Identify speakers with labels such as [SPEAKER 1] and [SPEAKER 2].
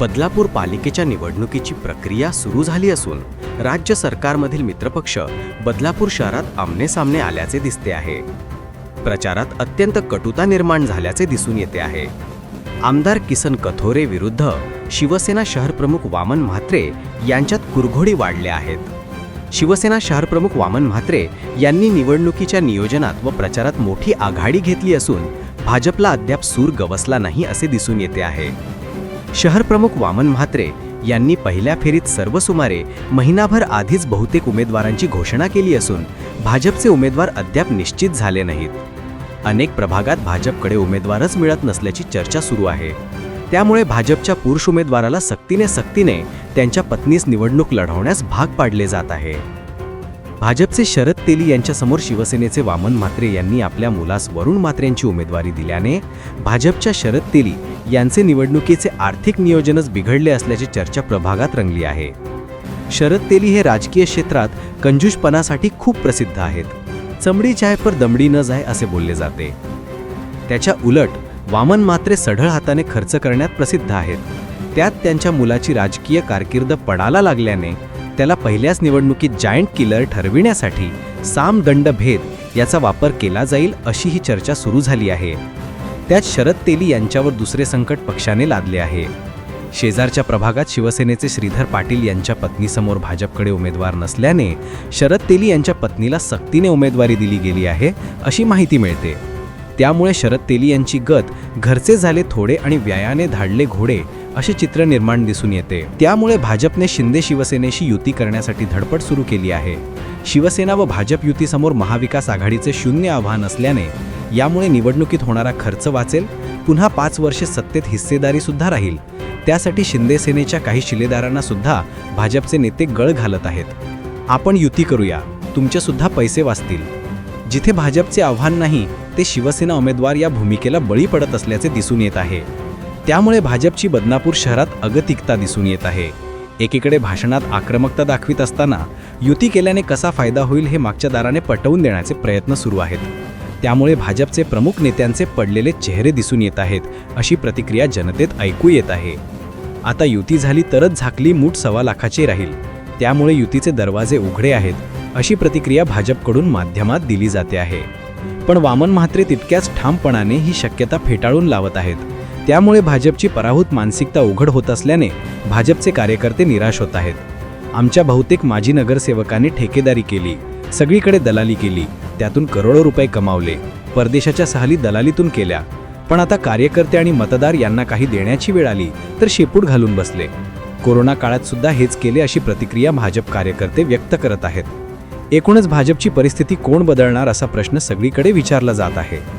[SPEAKER 1] बदलापूर पालिकेच्या निवडणुकीची प्रक्रिया सुरू झाली असून राज्य सरकारमधील मित्रपक्ष बदलापूर शहरात आमनेसामने आल्याचे दिसते आहे. प्रचारात अत्यंत कटुता निर्माण झाल्याचे दिसून येते आहे. आमदार किसन कथोरे विरुद्ध शिवसेना शहरप्रमुख वामन म्हात्रे यांच्यात कुरघोडी वाढल्या आहेत. शिवसेना शहरप्रमुख वामन म्हात्रे यांनी निवडणुकीच्या नियोजनात व प्रचारात मोठी आघाडी घेतली असून भाजपला अद्याप सूर गवसला नाही असे दिसून येते आहे. शहरप्रमुख वामन म्हात्रे यांनी पहिल्या फेरीत सर्व सुमारे महिनाभर आधीच बहुतेक उमेदवारांची घोषणा केली असून भाजपचे उमेदवार अद्याप निश्चित झाले नाहीत. अनेक प्रभागात भाजपकडे उमेदवारच मिळत नसल्याची चर्चा सुरू आहे. त्यामुळे भाजपच्या पुरुष उमेदवाराला सक्तीने सक्तीने त्यांच्या पत्नीस निवडणूक लढवण्यास भाग पाडले जात आहे. भाजपचे शरद तेली यांच्यासमोर शिवसेनेचे वामन म्हात्रे यांनी आपल्या मुलास वरुण म्हात्रेंची उमेदवारी दिल्याने भाजपच्या शरद तेली यांचे निवडणुकीचे आर्थिक नियोजनच बिघडले असल्याची चर्चा प्रभागात रंगली आहे. शरद तेली हे राजकीय क्षेत्रात कंजूषपणासाठी खूप प्रसिद्ध आहेत. चमडी चाय पर दमडी न जाय असे बोलले जाते. त्याच्या उलट वामन मात्रे सढळ हाताने खर्च करण्यात प्रसिद्ध आहेत. त्यात त्यांच्या मुलाची राजकीय कारकीर्द पडाला लागल्याने त्याला पहिल्याच निवडणुकीत जायंट किलर ठरविण्यासाठी साम दंड भेद याचा वापर केला जाईल अशी ही चर्चा सुरू झाली आहे. त्यात शरद तेली यांच्यावर दुसरे संकट पक्षाने लादले आहे. शेजारच्या प्रभागात शिवसेनेचे श्रीधर पाटील यांच्या पत्नीसमोर भाजपकडे उमेदवार नसल्याने शरद तेली यांच्या पत्नीला सक्तीने उमेदवारी दिली गेली आहे अशी माहिती मिळते. त्यामुळे शरद तेली यांची गत घरचे झाले थोडे आणि व्यायाने धाडले घोडे असे चित्र निर्माण दिसून येते. त्यामुळे भाजपने शिंदे शिवसेनेशी युती करण्यासाठी धडपड सुरू केली आहे. शिवसेना व भाजप युतीसमोर महाविकास आघाडीचे शून्य आव्हान असल्याने यामुळे निवडणुकीत होणारा खर्च वाचेल पुन्हा पाच वर्षे सत्तेत हिस्सेदारी सुद्धा राहील. त्यासाठी शिंदे सेनेच्या काही शिलेदारांना सुद्धा भाजपचे नेते गळ घालत आहेत. आपण युती करूया तुमच्यासुद्धा पैसे वाचतील. जिथे भाजपचे आव्हान नाही ते शिवसेना उमेदवार या भूमिकेला बळी पडत असल्याचे दिसून येत आहे. त्यामुळे भाजपची बदनापूर शहरात अगतिकता दिसून येत आहे. एकीकडे भाषणात आक्रमकता दाखवित असताना युती केल्याने कसा फायदा होईल हे मागच्या दाराने पटवून देण्याचे प्रयत्न सुरू आहेत. त्यामुळे भाजपचे प्रमुख नेत्यांचे पडलेले चेहरे दिसून येत आहेत अशी प्रतिक्रिया जनतेत ऐकू येत आहे. आता युती झाली तरच झाकली मूठ सव्वा लाखाची राहील त्यामुळे युतीचे दरवाजे उघडे आहेत अशी प्रतिक्रिया भाजपकडून माध्यमात दिली जाते आहे. पण वामन म्हात्रे तितक्याच ठामपणाने ही शक्यता फेटाळून लावत आहेत त्यामुळे भाजपची पराभूत मानसिकता उघड होत असल्याने भाजपचे कार्यकर्ते निराश होत आहेत. आमच्या बहुतेक माजी नगरसेवकांनी ठेकेदारी केली सगळीकडे दलाली केली त्यातून करोडो रुपये कमावले. परदेशाच्या सहली दलालीतून केल्या. पण आता कार्यकर्ते आणि मतदार यांना काही देण्याची वेळ आली तर शेपूट घालून बसले. कोरोना काळात सुद्धा हेच केले अशी प्रतिक्रिया भाजप कार्यकर्ते व्यक्त करत आहेत. एकूणच भाजपची परिस्थिती कोण बदलणार असा प्रश्न सगळीकडे विचारला जात आहे.